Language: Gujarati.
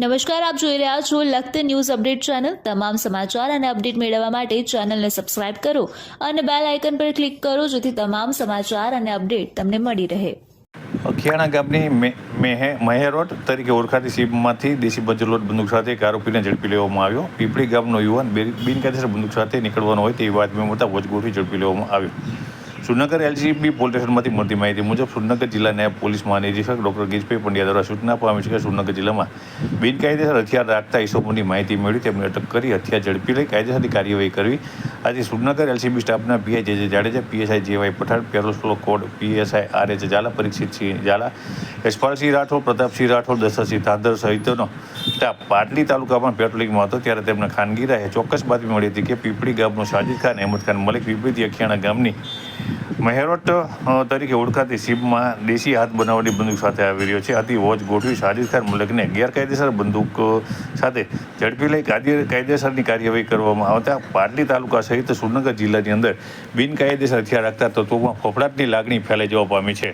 નમસ્કાર, આપ જોઈ રહ્યા છો લખત ન્યૂઝ અપડેટ ચેનલ. તમામ સમાચાર અને અપડેટ મેળવવા માટે ચેનલને સબસ્ક્રાઇબ કરો અને બેલ આઇકન પર ક્લિક કરો જેથી તમામ સમાચાર અને અપડેટ તમને મળી રહે. અખિયાણા ગામની મહેરોટ તરીકે ઓળખાતી સીમમાંથી દેશી બજલોટ બંદૂક સાથે એક આરોપીને ઝડપી લેવામાં આવ્યો. પીપળી ગામનો યુવાન બિનકાયદેસર બંદૂક સાથે નીકળવાનો હોય તેવી વાત મેં મળતા વચગોઠવી ઝડપી લેવામાં આવ્યો. સુરનગર એલસીબી પોલીસ સ્ટેશનમાંથી મળતી માહિતી મુજબ સુરનગર જિલ્લા નાયબ પોલીસ મહાનિરીક્ષક ડોક્ટર ગીજભાઈ પંડ્યા દ્વારા સૂચના પામી છે કે સુરનગર જિલ્લામાં બિનકાયદેસર હથિયાર રાખતા ઈસમોની માહિતી મેળવી તેમને અટક કરી હથિયાર ઝડપી લઈ કાયદેસરની કાર્યવાહી કરવી આજે સુરનગર એલસીબી સ્ટાફના PI J Jadeja PSI JY Pathan parole code PSI R H Zala Parikshitsinh Zala. Yashpalsinh Rathod Pratapsinh Rathod Dashrathsinh Dhadar સહિતનો સ્ટાફ પાટલી તાલુકામાં પેટ્રોલિંગમાં હતો, ત્યારે તેમને ખાનગી રાહે ચોક્કસ બાતમી મળી હતી કે પીપળી ગામનો સાજિદ ખાન, અહેમદ ખાન મલિક પીપળીથી અખિયાણા ગામની મહેરોટ તરીકે ઓળખાતી સીમમાં દેશી હાથ બનાવટી બંદૂક સાથે આવી રહ્યો છે. આથી વોચ ગોઠવી સાજિદ ખાન મલિકને ગેરકાયદેસર બંદૂક સાથે ઝડપી લઈ કાયદે, કાયદેસરની કાર્યવાહી કરવામાં આવતા પાટલી તાલુકા સહિત સુરનગર જિલ્લાની અંદર બિનકાયદેસર હથિયાર રાખતા તત્વોમાં ફફડાટની લાગણી ફેલાઈ જવા પામી છે.